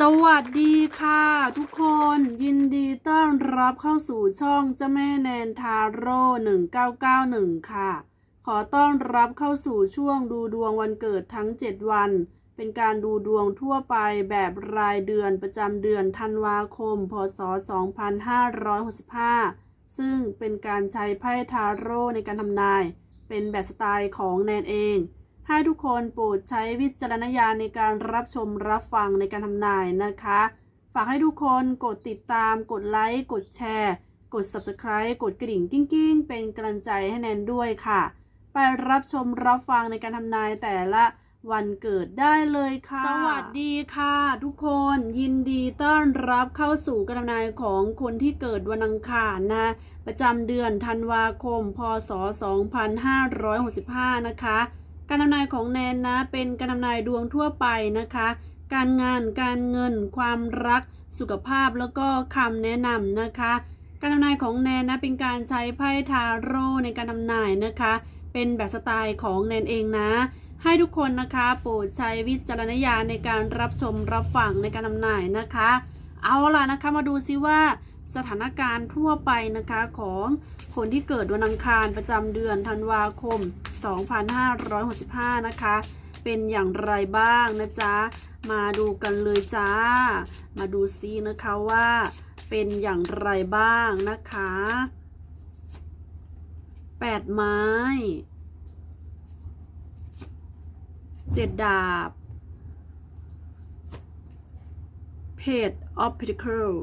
สวัสดีค่ะ ทุกคนยินดีต้อนรับเข้าสู่ช่องเจ้าแม่แนนทาโร่1991 ค่ะ ขอต้อนรับเข้าสู่ช่วงดูดวงวันเกิดทั้ง 7 วัน เป็นการดูดวงทั่วไปแบบรายเดือนประจำเดือนธันวาคม พศ 2565 ซึ่งเป็นการใช้ไพ่ทาโร่ในการทำนาย เป็นแบบสไตล์ของแนนเอง ให้ทุกคนโปรดใช้วิจารณญาณในการรับชมรับฟังในการทำนายนะคะ ฝากให้ทุกคนกดติดตาม กดไลค์ กดแชร์ กด Subscribe กดกระดิ่งกิ้งกิ้งๆ เป็นกำลังใจให้แนนด้วยค่ะ ไปรับชมรับฟังในการทำนายแต่ละวันเกิดได้เลยค่ะ สวัสดีค่ะ ทุกคนยินดีต้อนรับเข้าสู่การทำนายของคนที่เกิดวันอังคารนะ ประจำเดือนธันวาคม พศ 2565 นะคะ การทำนายของแนนนะ เป็นการทำนายดวงทั่วไปนะคะ การงานการเงิน ความรัก สุขภาพแล้วก็คำแนะนำนะคะ การทำนายของแนนนะเป็นการใช้ไพ่ทาโร่ในการทำนายนะคะ เป็นแบบสไตล์ของแนนเองนะ ให้ทุกคนนะคะ โปรดใช้วิจารณญาณในการรับชมรับฟังในการทำนายนะคะ เอาล่ะนะคะมาดูซิว่า สถานการณ์ทั่วไปนะคะของคนที่เกิดวันอังคารประจำเดือนธันวาคม 2565 นะคะ เป็นอย่างไรบ้างนะจ๊ะ มาดูกันเลยจ้า มาดูซินะคะว่าเป็นอย่างไรบ้างนะคะ 8 ไม้ 7 ดาบ Page of Pentacle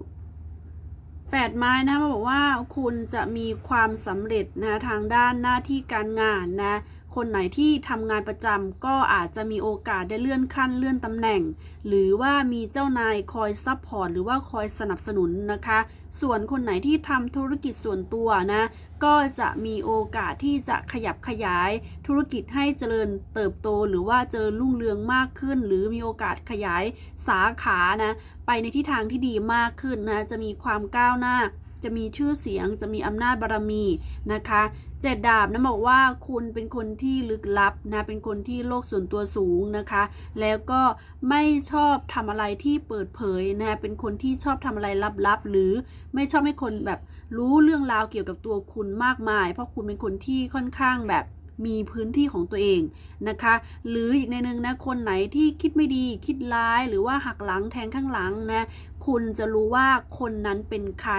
8 ไม้นะมาบอกว่าคุณจะมีความสำเร็จนะทางด้านหน้าที่การงานนะ คนไหนที่ทำงานประจำก็อาจจะมีโอกาสได้เลื่อนขั้นเลื่อนตำแหน่ง หรือว่ามีเจ้านายคอยซัพพอร์ตหรือว่าคอยสนับสนุนนะคะ ส่วนคนไหนที่ทำธุรกิจส่วนตัวนะ ก็จะมีโอกาสที่จะขยับขยายธุรกิจให้เจริญเติบโตหรือว่าเจริญรุ่งเรืองมากขึ้น หรือมีโอกาสขยายสาขานะไปในทิศทางที่ดีมากขึ้นนะจะมีความก้าวหน้าจะมีชื่อเสียงจะมีอำนาจบารมีนะคะ เจ็ดดาบนะบอกว่าคุณเป็นคนที่ลึกลับนะเป็นคนที่โลกส่วนตัวสูงนะคะ แล้วก็ไม่ชอบทำอะไรที่เปิดเผยนะเป็นคนที่ชอบทำอะไรลับๆหรือไม่ชอบให้คนแบบรู้เรื่องราวเกี่ยวกับตัวคุณมากมาย เพราะคุณเป็นคนที่ค่อนข้างแบบ มีพื้นที่ของตัวเองนะคะ หรืออีกในหนึ่งนะคนไหนที่คิดไม่ดีคิดร้ายหรือว่าหักหลังแทงข้างหลังนะคุณจะรู้ว่าคนนั้นเป็นใคร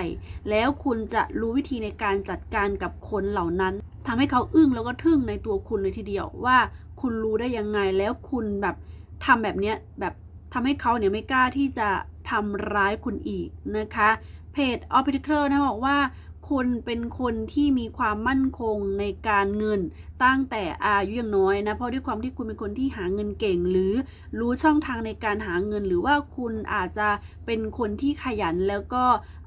แล้วคุณจะรู้วิธีในการจัดการกับคนเหล่านั้นทำให้เขาอึ้งแล้วก็ทึ่งในตัวคุณเลยทีเดียวว่าคุณรู้ได้ยังไงแล้วคุณแบบทำแบบเนี้ยแบบทำให้เขาเนี่ยไม่กล้าที่จะทำร้ายคุณอีกนะคะเพจ o p p i c a l นะบอกว่า คุณเป็นคนที่มีความมั่นคงในการเงินตั้งแต่อายุยังน้อยนะ เพราะด้วยความที่คุณเป็นคนที่หาเงินเก่ง หรือรู้ช่องทางในการหาเงิน หรือว่าคุณอาจจะเป็นคนที่ขยันแล้วก็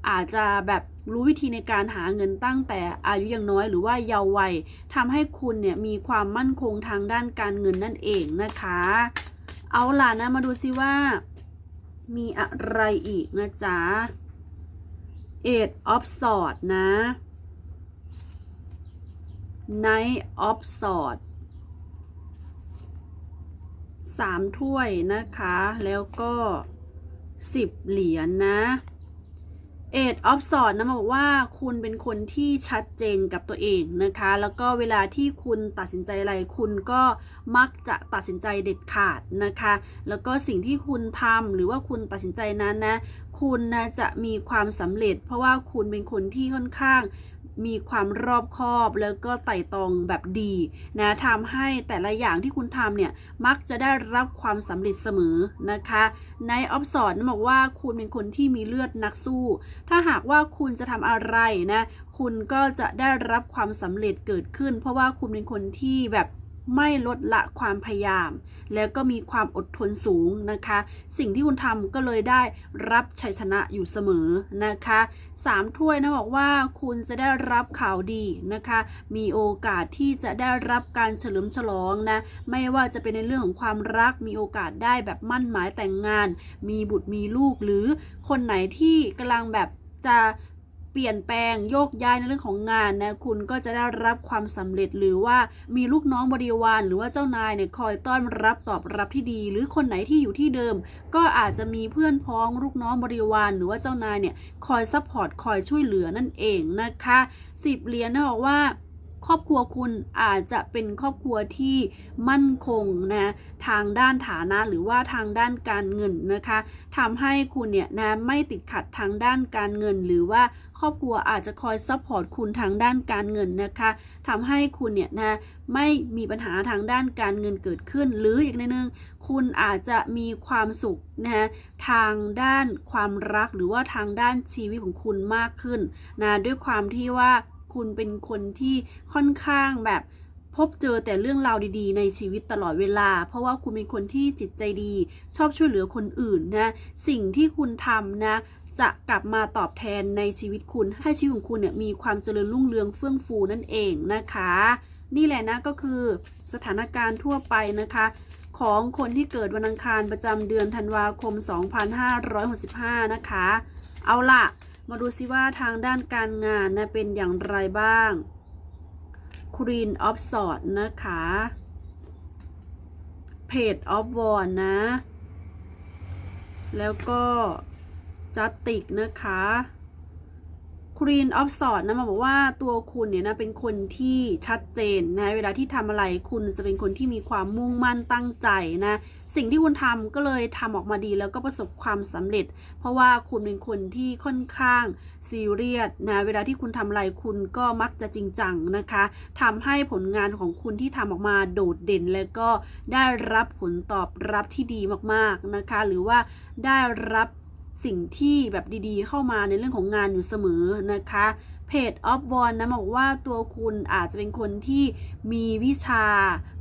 อาจจะแบบรู้วิธีในการหาเงินตั้งแต่อายุยังน้อยหรือว่าเยาว์วัยทำให้คุณเนี่ยมีความมั่นคงทางด้านการเงินนั่นเองนะคะ เอาล่ะนะมาดูซิว่า มีอะไรอีกนะจ๊ะ Eight of Swords นะ Knight of Swords สามถ้วยนะคะ แล้วก็สิบเหรียญนะ เอ็ดออฟสอดนะบอกว่าคุณเป็นคนที่ชัดเจนกับตัวเองนะคะ แล้วก็เวลาที่คุณตัดสินใจอะไร คุณก็มักจะตัดสินใจเด็ดขาดนะคะ แล้วก็สิ่งที่คุณทำหรือว่าคุณตัดสินใจนั้นนะ คุณนะจะมีความสำเร็จ เพราะว่าคุณเป็นคนที่ค่อนข้าง มีความรอบคอบแล้วก็ไต่ตองแบบดีนะทำให้แต่ละอย่างที่คุณทำเนี่ย มักจะได้รับความสำเร็จเสมอนะคะในออฟสอนบอกว่าคุณเป็นคนที่มีเลือดนักสู้ ถ้าหากว่าคุณจะทำอะไรนะ คุณก็จะได้รับความสำเร็จเกิดขึ้น เพราะว่าคุณเป็นคนที่แบบ ไม่ลดละความพยายาม แล้วก็มีความอดทนสูงนะคะ สิ่งที่คุณทำก็เลยได้รับชัยชนะอยู่เสมอนะคะสามถ้วยนะบอกว่าคุณจะได้รับข่าวดีนะคะ มีโอกาสที่จะได้รับการเฉลิมฉลองนะ ไม่ว่าจะเป็นในเรื่องของความรัก มีโอกาสได้แบบมั่นหมายแต่งงาน มีบุตรมีลูกหรือคนไหนที่กำลังแบบจะ ปลี่ยนแปลงโยกย้ายในเรื่องของงานนะคุณก็จะได้รับความสำเร็จหรือว่ามีลูกน้องบริวาร หรือว่าเจ้านายเนี่ยคอยต้อนรับตอบรับที่ดี หรือคนไหนที่อยู่ที่เดิม ก็อาจจะมีเพื่อนพ้องลูกน้องบริวาร หรือว่าเจ้านายเนี่ยคอยซัพพอร์ตคอยช่วยเหลือนั่นเองนะคะสิบเหรียญนะบอกว่า ครอบครัวคุณอาจจะเป็นครอบครัวที่มั่นคงนะทางด้านฐานะหรือว่าทางด้านการเงินนะคะทำให้คุณเนี่ยนะไม่ติดขัดทางด้านการเงิน หรือว่าครอบครัวอาจจะคอยซัพพอร์ตคุณทางด้านการเงินนะคะทำให้คุณเนี่ยนะไม่มีปัญหาทางด้านการเงินเกิดขึ้น หรืออีกในหนึ่งคุณอาจจะมีความสุขนะทางด้านความรักหรือว่าทางด้านชีวิตของคุณมากขึ้นนะด้วยความที่ว่า คุณเป็นคนที่ค่อนข้างแบบพบเจอแต่เรื่องราวดีๆ ในชีวิตตลอดเวลา เพราะว่าคุณเป็นคนที่จิตใจดี ชอบช่วยเหลือคนอื่นนะสิ่งที่คุณทำนะจะกลับมาตอบแทนในชีวิตคุณ ให้ชีวิตของคุณเนี่ยมีความเจริญรุ่งเรืองเฟื่องฟูนั่นเองนะคะ นี่แหละนะก็คือสถานการณ์ทั่วไปนะคะ ของคนที่เกิดวันอังคารประจำเดือนธันวาคม 2565 นะคะ เอาล่ะ มาดูซิว่าทางด้านการงานนะเป็นอย่างไรบ้าง Queen of s w o r d นะคะ Page of w a n d นะ แล้วก็ Justice นะคะ Queen of s w o r d นะมาบอกว่าตัวคุณเนี่ยนะเป็นคนที่ชัดเจนนะเวลาที่ทำอะไรคุณจะเป็นคนที่มีความมุ่งมั่นตั้งใจนะ สิ่งที่คุณทำก็เลยทำออกมาดีแล้วก็ประสบความสำเร็จ เพราะว่าคุณเป็นคนที่ค่อนข้างซีเรียสนะเวลาที่คุณทำอะไรคุณก็มักจะจริงจังนะคะทำให้ผลงานของคุณที่ทำออกมาโดดเด่น และก็ได้รับผลตอบรับที่ดีมากๆนะคะ หรือว่าได้รับสิ่งที่แบบดีๆ เข้ามาในเรื่องของงานอยู่เสมอนะคะ เพจออฟบอลนะบอกว่าตัวคุณอาจจะเป็นคนที่มีวิชา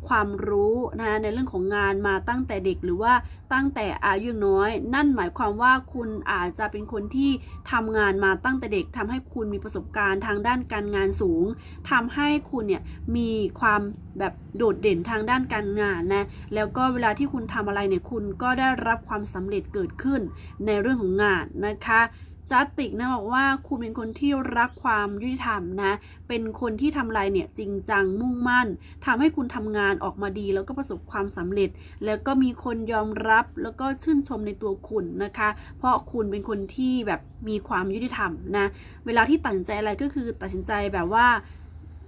ความรู้นะในเรื่องของงานมาตั้งแต่เด็กหรือว่าตั้งแต่อายุน้อย นั่นหมายความว่าคุณอาจจะเป็นคนที่ทำงานมาตั้งแต่เด็กทำให้คุณมีประสบการณ์ทางด้านการงานสูงทำให้คุณเนี่ยมีความแบบโดดเด่นทางด้านการงานนะแล้วก็เวลาที่คุณทำอะไรเนี่ยคุณก็ได้รับความสำเร็จเกิดขึ้นในเรื่องของงานนะคะ จัสติกนะบอกว่าคุณเป็นคนที่รักความยุติธรรมนะ เป็นคนที่ทำอะไรเนี่ยจริงจังมุ่งมั่นทำให้คุณทำงานออกมาดี แล้วก็ประสบความสำเร็จ แล้วก็มีคนยอมรับแล้วก็ชื่นชมในตัวคุณนะคะ เพราะคุณเป็นคนที่แบบมีความยุติธรรมนะ เวลาที่ตัดสินใจอะไรก็คือตัดสินใจแบบว่า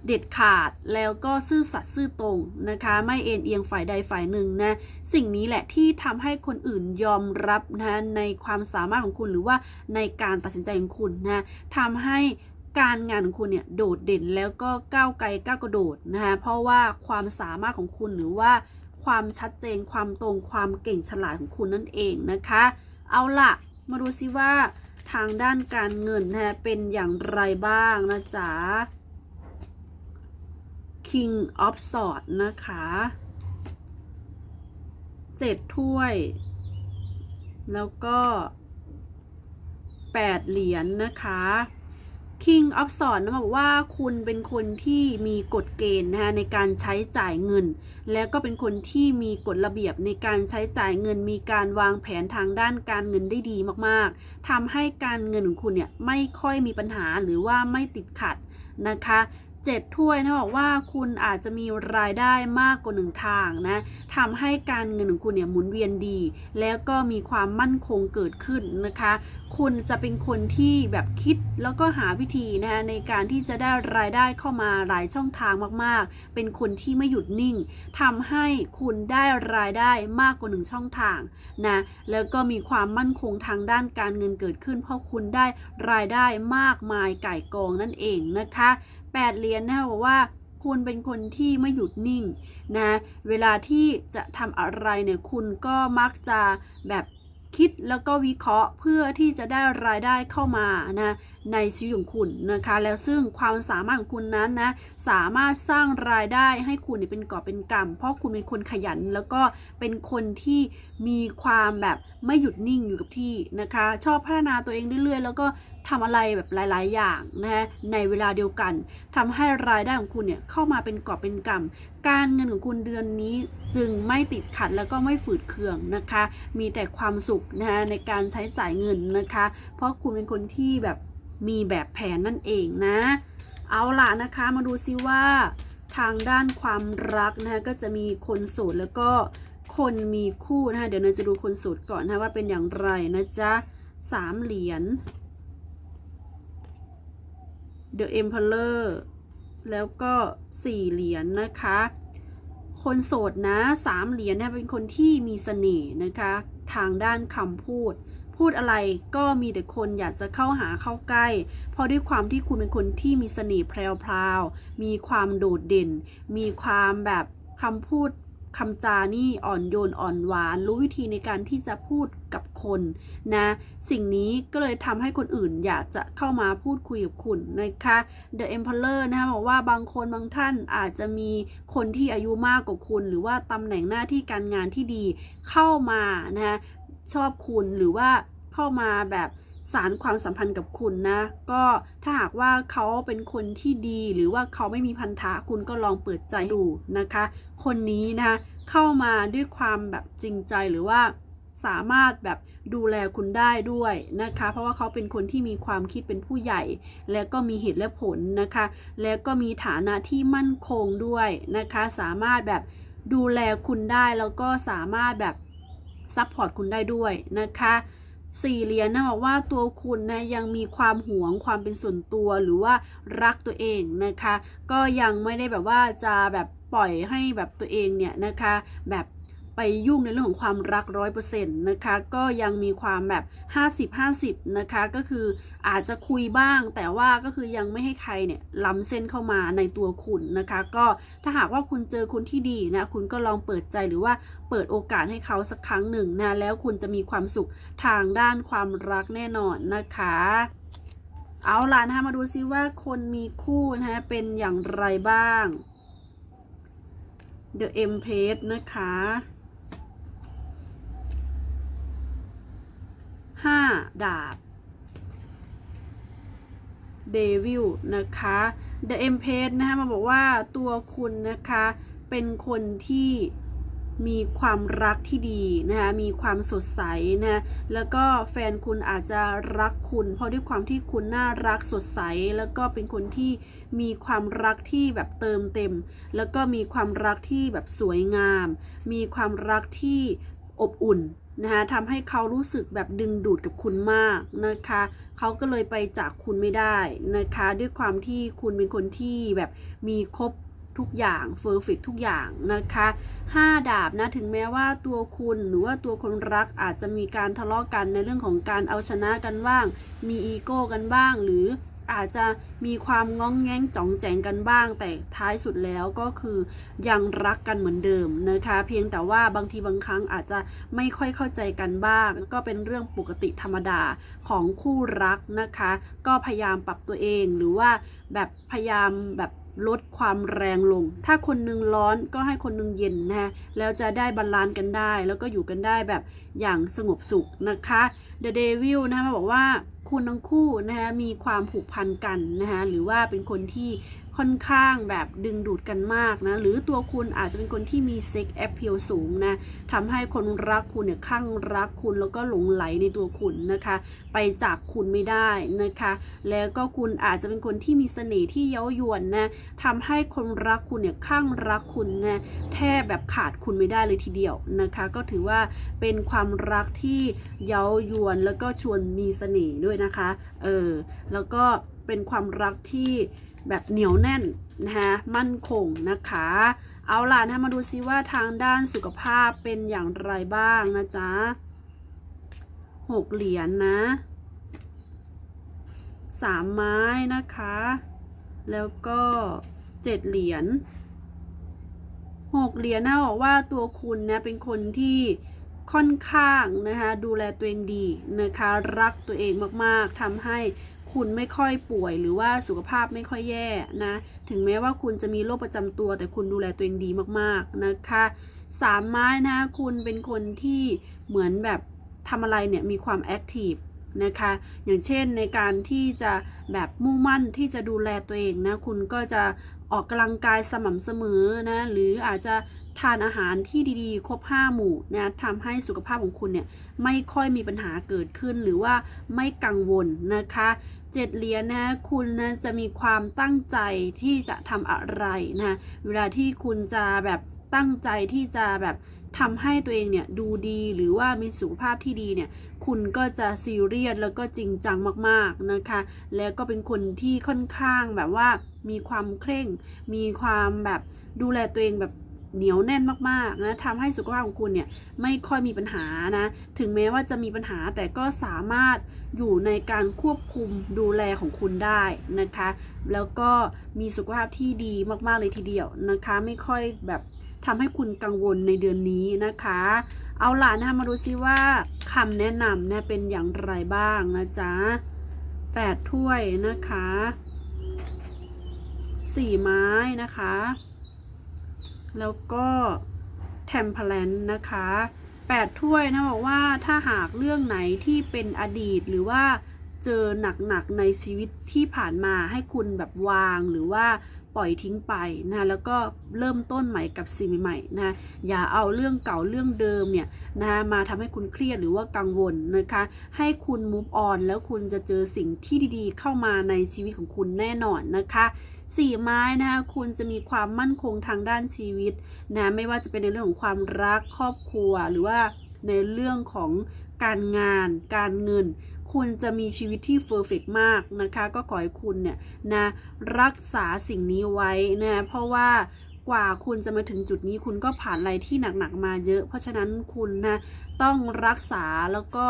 เด็ดขาดแล้วก็ซื่อสัตย์ซื่อตรงนะคะ ไม่เอ็นเอียงฝ่ายใดฝ่ายหนึ่งนะสิ่งนี้แหละที่ทำให้คนอื่นยอมรับนะในความสามารถของคุณหรือว่าในการตัดสินใจของคุณนะทำให้การงานของคุณเนี่ยโดดเด่นแล้วก็ก้าวไกลก้าวกระโดดนะคะเพราะว่าความสามารถของคุณหรือว่าความชัดเจนความตรงความเก่งฉลาดของคุณนั่นเองนะคะ เอาล่ะ มาดูซิว่าทางด้านการเงินนะเป็นอย่างไรบ้างนะจ๊ะ King of Swords นะคะเจ็ดถ้วย แล้วก็แปดเหรียญนนะคะ King of Swords นะบอกว่าคุณเป็นคนที่มีกฎเกณฑ์นะคะในการใช้จ่ายเงิน แล้วก็เป็นคนที่มีกฎระเบียบในการใช้จ่ายเงิน มีการวางแผนทางด้านการเงินได้ดีมากๆทำให้การเงินของคุณเนี่ยไม่ค่อยมีปัญหาหรือว่าไม่ติดขัดนะคะ เจ็ดถ้วยนะบอกว่าคุณอาจจะมีรายได้มากกว่าหนึ่งทางนะทำให้การเงินของคุณเนี่ยหมุนเวียนดี แล้วก็มีความมั่นคงเกิดขึ้นนะคะ คุณจะเป็นคนที่แบบคิดแล้วก็หาวิธีนะในการที่จะได้รายได้เข้ามาหลายช่องทางมากๆ เป็นคนที่ไม่หยุดนิ่งทำให้คุณได้รายได้มากกว่าหนึ่งช่องทางนะแล้วก็มีความมั่นคงทางด้านการเงินเกิดขึ้น เพราะคุณได้รายได้มากมายไก่กองนั่นเองนะคะ แปดเหรียญนะคะบอกว่าคุณเป็นคนที่ไม่หยุดนิ่งนะ เวลาที่จะทำอะไรเนี่ยคุณก็มักจะแบบคิดแล้วก็วิเคราะห์เพื่อที่จะได้รายได้เข้ามานะในชีวิตของคุณนะคะ แล้วซึ่งความสามารถของคุณนั้นนะสามารถสร้างรายได้ให้คุณเนี่ยเป็นกอเป็นกำเพราะคุณเป็นคนขยัน แล้วก็เป็นคนที่มีความแบบไม่หยุดนิ่งอยู่กับที่นะคะ ชอบพัฒนาตัวเองเรื่อยๆ แล้วก็ทำอะไรแบบหลาย ๆ อย่างนะในเวลาเดียวกันทำให้รายได้ของคุณเนี่ยเข้ามาเป็นกอบเป็นกำการเงินของคุณเดือนนี้จึงไม่ติดขัดแล้วก็ไม่ฝืดเคืองนะคะ มีแต่ความสุขนะในการใช้จ่ายเงินนะคะ เพราะคุณเป็นคนที่แบบ มีแบบแผนนั่นเองนะ เอาล่ะนะคะมาดูซิว่า ทางด้านความรักนะคะก็จะมีคนโสดแล้วก็คนมีคู่นะคะเดี๋ยวเนยจะดูคนโสดก่อนนะว่าเป็นอย่างไรนะจ๊ะสามเหรียญ The Emperor แล้วก็สี่เหรียญนะคะ คนโสดนะสามเหรียญเนี่ยเป็นคนที่มีเสน่ห์นะคะ ทางด้านคำพูด พูดอะไรก็มีแต่คนอยากจะเข้าหาเข้าใกล้ เพราะด้วยความที่คุณเป็นคนที่มีเสน่ห์แพรวๆมีความโดดเด่น มีความแบบคำพูดคำจานี่อ่อนโยนอ่อนหวาน รู้วิธีในการที่จะพูดกับคนนะ สิ่งนี้ก็เลยทำให้คนอื่นอยากจะเข้ามาพูดคุยกับคุณนะคะ The Emperor นะคะบอกว่าบางคนบางท่านอาจจะมีคนที่อายุมากกว่าคุณ หรือว่าตำแหน่งหน้าที่การงานที่ดีเข้ามานะคะ ชอบคุณหรือว่าเข้ามาแบบสารความสัมพันธ์กับคุณนะ ก็ถ้าหากว่าเขาเป็นคนที่ดีหรือว่าเขาไม่มีพันธะคุณก็ลองเปิดใจดูนะคะ คนนี้นะเข้ามาด้วยความแบบจริงใจหรือว่าสามารถแบบดูแลคุณได้ด้วยนะคะ เพราะว่าเขาเป็นคนที่มีความคิดเป็นผู้ใหญ่ แล้วก็มีเหตุและผลนะคะ แล้วก็มีฐานะที่มั่นคงด้วยนะคะ สามารถแบบดูแลคุณได้แล้วก็สามารถแบบ ซัพพอร์ตคุณได้ด้วยนะคะสี่เหรียญนะบอกว่าตัวคุณนะยังมีความหวงความเป็นส่วนตัวหรือว่ารักตัวเองนะคะ ก็ยังไม่ได้แบบว่าจะแบบปล่อยให้แบบตัวเองเนี่ยนะคะ แบบ ไปยุ่งในเรื่องของความรักร้อยเปอร์เซ็นต์นะคะก็ยังมีความแบบ 50-50 นะคะ ก็คืออาจจะคุยบ้าง แต่ว่าก็คือยังไม่ให้ใครเนี่ยล้ำเส้นเข้ามาในตัวคุณนะคะ ก็ถ้าหากว่าคุณเจอคนที่ดีนะคุณก็ลองเปิดใจหรือว่าเปิดโอกาสให้เขาสักครั้งหนึ่งนะแล้วคุณจะมีความสุขทางด้านความรักแน่นอนนะคะเอาล่ะนะคะมาดูซิว่าคนมีคู่นะคะเป็นอย่างไรบ้าง The Empress นะคะ ห้าดาบเดวิลนะคะ The Empress นะคะมาบอกว่าตัวคุณนะคะเป็นคนที่มีความรักที่ดีนะคะมีความสดใสนะแล้วก็แฟนคุณอาจจะรักคุณ เพราะด้วยความที่คุณน่ารักสดใส แล้วก็เป็นคนที่มีความรักที่แบบเติมเต็ม แล้วก็มีความรักที่แบบสวยงาม มีความรักที่อบอุ่น นะคะทำให้เขารู้สึกแบบดึงดูดกับคุณมากนะคะ เขาก็เลยไปจากคุณไม่ได้นะคะ ด้วยความที่คุณเป็นคนที่แบบมีครบทุกอย่างเฟอร์ฟิกทุกอย่างนะคะห้าดาบนะถึงแม้ว่าตัวคุณหรือว่าตัวคนรักอาจจะมีการทะเลาะกันในเรื่องของการเอาชนะกันบ้าง มีอีโก้กันบ้างหรือ อาจจะมีความง้องแง้งจ่องแจงกันบ้าง แต่ท้ายสุดแล้วก็คือยังรักกันเหมือนเดิมนะคะ เพียงแต่ว่าบางทีบางครั้งอาจจะไม่ค่อยเข้าใจกันบ้าง ก็เป็นเรื่องปกติธรรมดาของคู่รักนะคะ ก็พยายามปรับตัวเองหรือว่าแบบพยายามแบบ ลดความแรงลง ถ้าคนหนึงร้อนก็ให้คนหนึงเย็นนะแล้วจะได้บาลานซ์กันได้ แล้วก็อยู่กันได้แบบอย่างสงบสุขนะคะ The Devil นะคะมาบอกว่าคุณทั้งคู่นะคะมีความผูกพันกันนะคะหรือว่าเป็นคนที่ ค่อนข้างแบบดึงดูดกันมากนะ หรือตัวคุณอาจจะเป็นคนที่มีเซ็กแอพเพลสูงนะทำให้คนรักคุณเนี่ยข้างรักคุณแล้วก็หลงไหลในตัวคุณนะคะ ไปจากคุณไม่ได้นะคะ แล้วก็คุณอาจจะเป็นคนที่มีเสน่ห์ที่เย้ายวนนะทำให้คนรักคุณเนี่ยข้างรักคุณนะแทบแบบขาดคุณไม่ได้เลยทีเดียวนะคะ ก็ถือว่าเป็นความรักที่เย้ายวนแล้วก็ชวนมีเสน่ห์ด้วยนะคะ เออ แล้วก็เป็นความรักที่แบบเหนียวแน่นนะคะมั่นคงนะคะ เอาล่ะนะมาดูซิว่าทางด้านสุขภาพเป็นอย่างไรบ้างนะจ๊ะหกเหรียญนนะสามไม้นะคะ แล้วก็เจ็ดเหรียญหกเหรียญนะบอกว่าตัวคุณนะเป็นคนที่ค่อนข้างนะคะดูแลตัวเองดีนะคะ รักตัวเองมากๆทำให้ คุณไม่ค่อยป่วยหรือว่าสุขภาพไม่ค่อยแย่นะ ถึงแม้ว่าคุณจะมีโรคประจำตัว แต่คุณดูแลตัวเองดีมากๆนะคะสามไม้นะ คุณเป็นคนที่เหมือนแบบทำอะไรเนี่ยมีความแอคทีฟนะคะ อย่างเช่นในการที่จะแบบมุ่งมั่นที่จะดูแลตัวเองนะ คุณก็จะออกกำลังกายสม่ำเสมอนะ หรืออาจจะทานอาหารที่ดีๆ ครบ 5 หมู่นะทำให้สุขภาพของคุณเนี่ยไม่ค่อยมีปัญหาเกิดขึ้นหรือว่าไม่กังวลนะคะ จ็ดเหรียญนะคุณนะจะมีความตั้งใจที่จะทำอะไรนะเวลาที่คุณจะแบบตั้งใจที่จะแบบทำให้ตัวเองเนี่ยดูดีหรือว่ามีสุขภาพที่ดีเนี่ยคุณก็จะซีเรียสแล้วก็จริงจังมากๆนะคะ แล้วก็เป็นคนที่ค่อนข้างแบบว่ามีความเคร่ง มีความแบบดูแลตัวเองแบบ เหนียวแน่นมากๆนะทำให้สุขภาพของคุณเนี่ยไม่ค่อยมีปัญหานะ ถึงแม้ว่าจะมีปัญหาแต่ก็สามารถอยู่ในการควบคุมดูแลของคุณได้นะคะ แล้วก็มีสุขภาพที่ดีมากๆเลยทีเดียวนะคะ ไม่ค่อยแบบทำให้คุณกังวลในเดือนนี้นะคะ เอาล่ะนะคะมาดูซิว่าคำแนะนำเนี่ยเป็นอย่างไรบ้างนะจ๊ะแปดถ้วยนะคะสี่ไม้นะคะ แล้วก็แทมเพลนนะคะแปดถ้วยนะบอกว่าถ้าหากเรื่องไหนที่เป็นอดีตหรือว่าเจอหนักๆในชีวิตที่ผ่านมาให้คุณแบบวางหรือว่าปล่อยทิ้งไปนะแล้วก็เริ่มต้นใหม่กับสิ่งใหม่ๆนะอย่าเอาเรื่องเก่าเรื่องเดิมเนี่ยนะมาทำให้คุณเครียดหรือว่ากังวลนะคะ ให้คุณ move on แล้วคุณจะเจอสิ่งที่ดีๆ เข้ามาในชีวิตของคุณแน่นอนนะคะ สี่ไม้นะคะคุณจะมีความมั่นคงทางด้านชีวิตนะไม่ว่าจะเป็นในเรื่องของความรักครอบครัว หรือว่าในเรื่องของการงาน การเงิน คุณจะมีชีวิตที่เฟอร์เฟกมากนะคะ ก็ขอให้คุณเนี่ยนะรักษาสิ่งนี้ไว้นะเพราะว่ากว่าคุณจะมาถึงจุดนี้คุณก็ผ่านอะไรที่หนักๆมาเยอะ เพราะฉะนั้นคุณนะต้องรักษาแล้วก็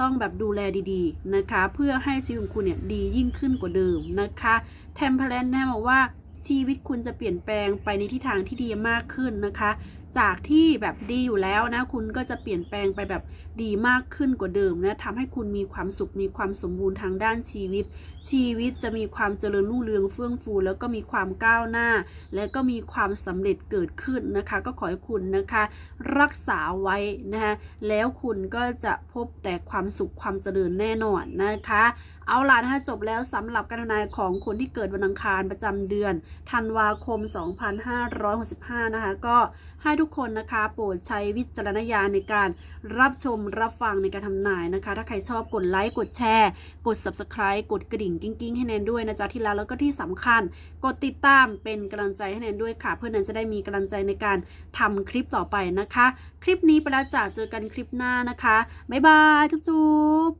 ต้องแบบดูแลดีๆนะคะ เพื่อให้ชีวิตของคุณเนี่ยดียิ่งขึ้นกว่าเดิมนะคะ เทมเพลนนะบอกว่าชีวิตคุณจะเปลี่ยนแปลงไปในทิศทางที่ดีมากขึ้นนะคะ จากที่แบบดีอยู่แล้วนะ คุณก็จะเปลี่ยนแปลงไปแบบดีมากขึ้นกว่าเดิมนะทำให้คุณมีความสุขมีความสมบูรณ์ทางด้านชีวิต ชีวิตจะมีความเจริญรุ่งเรืองเฟื่องฟู แล้วก็มีความก้าวหน้า และก็มีความสำเร็จเกิดขึ้นนะคะ ก็ขอให้คุณนะคะ รักษาไว้นะคะแล้วคุณก็จะพบแต่ความสุขความเจริญแน่นอนนะคะเอาล่ะนะคะจบแล้วสำหรับการทำนายของคนที่เกิดวันอังคารประจำเดือนธันวาคม 2565 นะคะก็ให้ทุทุกคนนะคะ โปรดใช้วิจารณญาณในการรับชมรับฟังในการทำนายนะคะ ถ้าใครชอบกดไลค์กดแชร์ กด subscribe กดกระดิ่งกิ้งๆให้แนนด้วยนะจ๊ะที่แล้วแล้วก็ที่สำคัญ กดติดตามเป็นกำลังใจให้แนนด้วยค่ะ เพื่อนแนนจะได้มีกำลังใจในการทำคลิปต่อไปนะคะ คลิปนี้ไปแล้วจ้ะเจอกันคลิปหน้านะคะบ๊ายบายจุ๊บ